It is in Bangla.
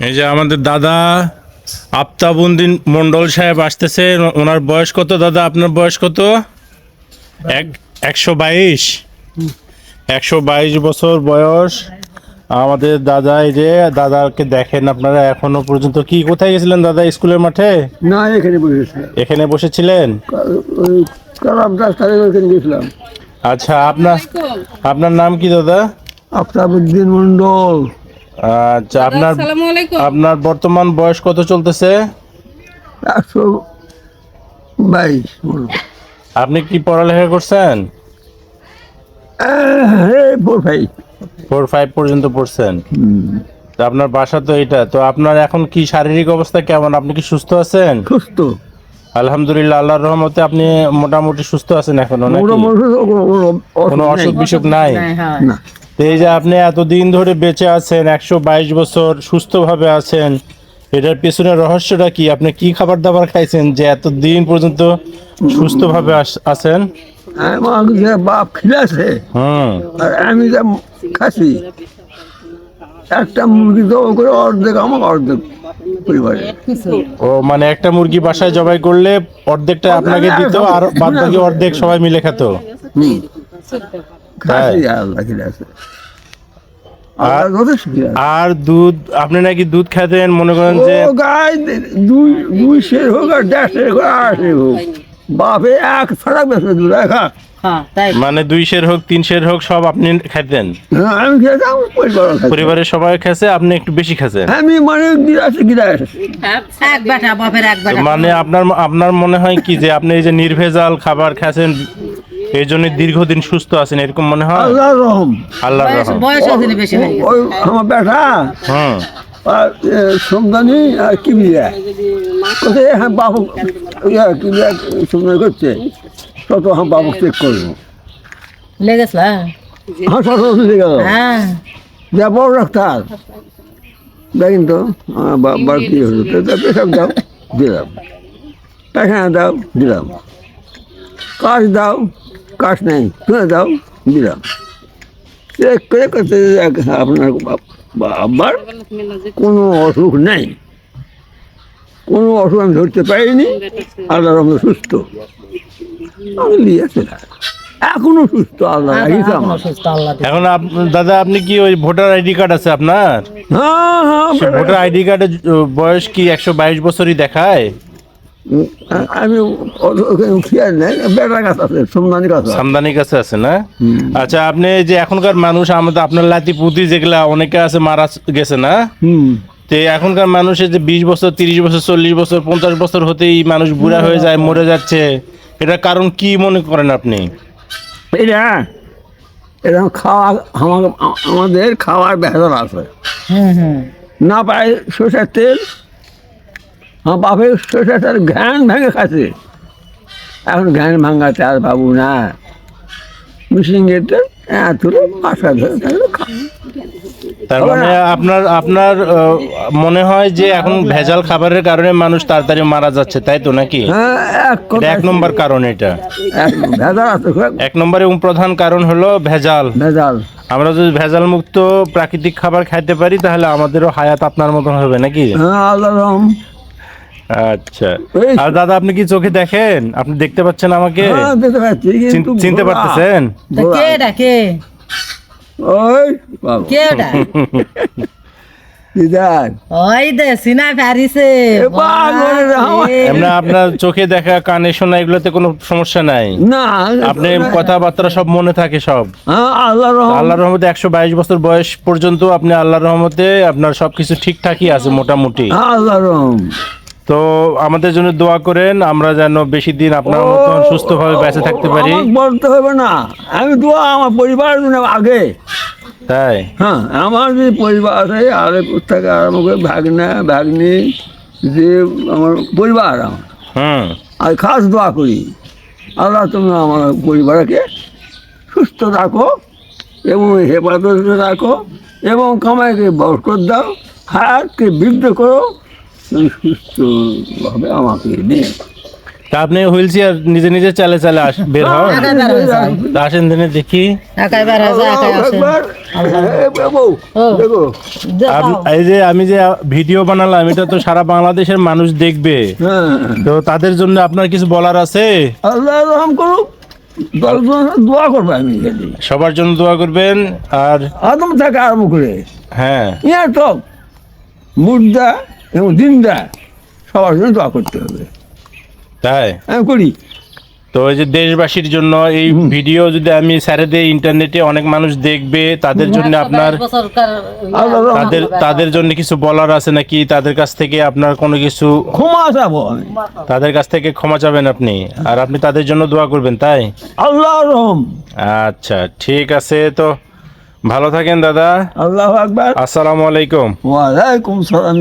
এই যে আমাদের দাদা আফতাবুদ্দিন মন্ডল সাহেব আসতেছে। ওনার বয়স কত দাদা? আপনার বয়স কত? এক একশো বাইশ। একশো বাইশ বছর বয়স। আমাদের দাদা এই যে দাদাকে দেখেন আপনারা এখনও পর্যন্ত। কি কোথায় গেছিলেন দাদা স্কুলের মাঠে? না এখানে বসেছিলাম এখানে বসেছিলেন? কালাম গেছিলাম। আচ্ছা আপনার আপনার নাম কি দাদা? আফতাবুদ্দিন মন্ডল আচ্ছা আপনার আসসালামু আলাইকুম। আপনার বর্তমান বয়স কত চলতেছে? বাইশ আপনি কি পড়ালেখা করছেন? ফোর ফাইভ পর্যন্ত পড়ছেন। তা আপনার বাসা তো এটা তো আপনার এখন কি শারীরিক অবস্থা কেমন? আপনি কি সুস্থ আছেন? সুস্থ। আলহামদুলিল্লাহ আল্লাহর রহমতে আপনি মোটামুটি সুস্থ আছেন এখন কোনো কোনো অসুখ বিসুখ নাই? হ্যাঁ। এই যে আপনি এতদিন ধরে বেঁচে আছেন একশো বাইশ বছর সুস্থভাবে আছেন এটার পেছনে রহস্যটা কি? আপনি কি খাবার দাবার খাইছেন যে এতদিন পর্যন্ত সুস্থভাবে আছেন? আমার যে বাপ খিলাছে হুম। আর আমি যা খাচ্ছি একটা মুরগি জবাই করে অর্ধেক আমার অর্ধেক পরিবারে ও মানে একটা মুরগি বাসায় জবাই করলে অর্ধেকটা আপনাকে দিত আর বাদ বাকি অর্ধেক সবাই মিলে খেত? খাচ্ছি আর দুধ আপনি নাকি দুধ খেতেন মনে করেন যে দুই দুই সের হোক আর দেড় সের হোক আর আট হোক। বাপে এক ছাড়া বেসে দু দেখা হ্যাঁ মানে দুই সের হোক তিন সের হোক সব আপনি খেতেন হ্যাঁ, আমি খেতাম পরিবারের সবাই খেছে আপনি একটু বেশি খেছেন আমি মানে গিরাসে গিরাস এক বেটা বাপের এক বেটা। মানে আপনার আপনার মনে হয় কি যে আপনি এই যে নির্ভেজাল খাবার খাচ্ছেন এই জন্য দীর্ঘদিন সুস্থ আছেন এরকম মনে হয়? আল্লাহ রহম। আল্লাহর রহম। বয়স হয়েছিল বেশি হয়ে গেছে ওই আমার বেটা? হুম। আর সমদানি আর কিবিরা কোথায় হ্যাঁ বাবু ইয়া কিবিরা সমদানি করছে? তত হ্যাঁ বাবু চেক করব। লেগেছিল হ্যাঁ? হ্যাঁ সত দিয়ে গেল। হ্যাঁ। যা বড় ডাক্তার। দেখেন তো বাবার কি হলো? পেশাব দাও দিলাম। পায়খানা দাও দিলাম। কাজ দাও কাশ নেই। শুনে দাও দিলাম। চেক করে করতে আপনার বাপ- বাবার কোনো অসুখ নেই। কোনো অসুখ আমি ধরতে পারিনি। আল্লাহ রহমত সুস্থ। আমি নিয়েছিলাম এখনও সুস্থ আল্লাহ রাখিস এখনও আমার। সুস্থ আল্লাহ দিছে। এখন আপ- দাদা আপনি কি ওই ভোটার আইডি কার্ড আছে আপনার? হ্যাঁ হ্যাঁ ভোটার আইডি কার্ডের বয়স কি একশো বাইশ বছরই দেখায়? আমি খেয়াল নেই কাছে আছে সোমনানি কাছে আছে। সামদানির আছে না? আচ্ছা আপনি যে এখনকার মানুষ আমাদের আপনার লাতি পুঁতি যেগুলা অনেকে আছে মারা গেছে না? হুম। তো এখনকার মানুষের যে বিশ বছর তিরিশ বছর চল্লিশ বছর পঞ্চাশ বছর হতেই মানুষ বুড়া হয়ে যায় মরে যাচ্ছে। এটার কারণ কি মনে করেন আপনি? এটা এরকম খাওয়া আমাদের খাওয়ার ভেজাল আছে। না পায় সরষের তেল আমার বাপের সরষের তেল ঘ্যান ভেঙে খাচ্ছে। এখন ঘ্যান ভাঙাতে আর বাবু না। মিশিংয়ের থাকলে তার মানে আপনার আপনার মনে হয় যে এখন ভেজাল খাবারের কারণে মানুষ তাড়াতাড়ি মারা যাচ্ছে তাই তো নাকি? হ্যাঁ এক এক নম্বর কারণ এটা। এক নম্বর এবং প্রধান কারণ হলো ভেজাল। ভেজাল। আমরা যদি ভেজাল মুক্ত প্রাকৃতিক খাবার খাইতে পারি তাহলে আমাদেরও হায়াত আপনার মতন হবে নাকি? হ্যাঁ আল্লাহ আচ্ছা। আর দাদা আপনি কি চোখে দেখেন? আপনি দেখতে পাচ্ছেন আমাকে? হ্যাঁ চিনতে পারতেছেন? কে এটা কে ওই কে আপনার চোখে দেখা কানে শোনা এগুলোতে কোনো সমস্যা নাই? না আপনি কথাবার্তা সব মনে থাকে সব। হ্যাঁ আল্লাহ রহম রহমতে একশো বাইশ বছর বয়স পর্যন্ত আপনি আল্লাহর রহমতে আপনার সবকিছু ঠিকঠাকই আছে মোটামুটি। আল্লাহ রহম তো আমাদের জন্য দোয়া করেন আমরা যেন বেশি দিন আপনার মতন সুস্থভাবে বেঁচে থাকতে পারি। বলতে হবে না। আমি তো আমার পরিবারের জন্য আগে। তাই? হ্যাঁ আমার যে পরিবার আছে আলেপুর থেকে আরম্ভ করে ভাগনা ভাগ্নি যে আমার পরিবার আমার। হুম। আর খাস দোয়া করি আল্লাহ তুমি আমার পরিবারকে সুস্থ রাখো এবং হেফাজতে রাখো এবং কামাইকে বরকত দাও হায়াতকে বৃদ্ধ করো সুস্থভাবে আমাকে নিয়ে তা আপনি হুইল চেয়ার নিজে নিজে চালে চালে আস বের হন। আসেন দিনে দেখি। এই যে আমি যে ভিডিও বানালাম এটা তো সারা বাংলাদেশের মানুষ দেখবে। হ্যাঁ। তো তাদের জন্য আপনার কিছু বলার আছে? আল্লাহ রহম করুক দোয়া করব আমি সবার জন্য দোয়া করবেন আর আদম থেকে আরম্ভ করে হ্যাঁ। ইয়া তো মুর্দা এবং দিনদা সবার জন্য দোয়া করতে হবে। তাই? আমি করি। তো এই যে দেশবাসীর জন্য এই ভিডিও যদি আমি ছেড়ে দিই ইন্টারনেটে অনেক মানুষ দেখবে তাদের জন্য আপনার তাদের তাদের জন্য কিছু বলার আছে নাকি? তাদের কাছ থেকে আপনার কোনো কিছু ক্ষমা চাবো তাদের কাছ থেকে ক্ষমা চাবেন আপনি। আর আপনি তাদের জন্য দোয়া করবেন তাই? আল্লাহ রহম। আচ্ছা ঠিক আছে তো ভালো থাকেন দাদা। আল্লাহ আকবার। আসসালামু আলাইকুম। ওয়ালাইকুম সালাম।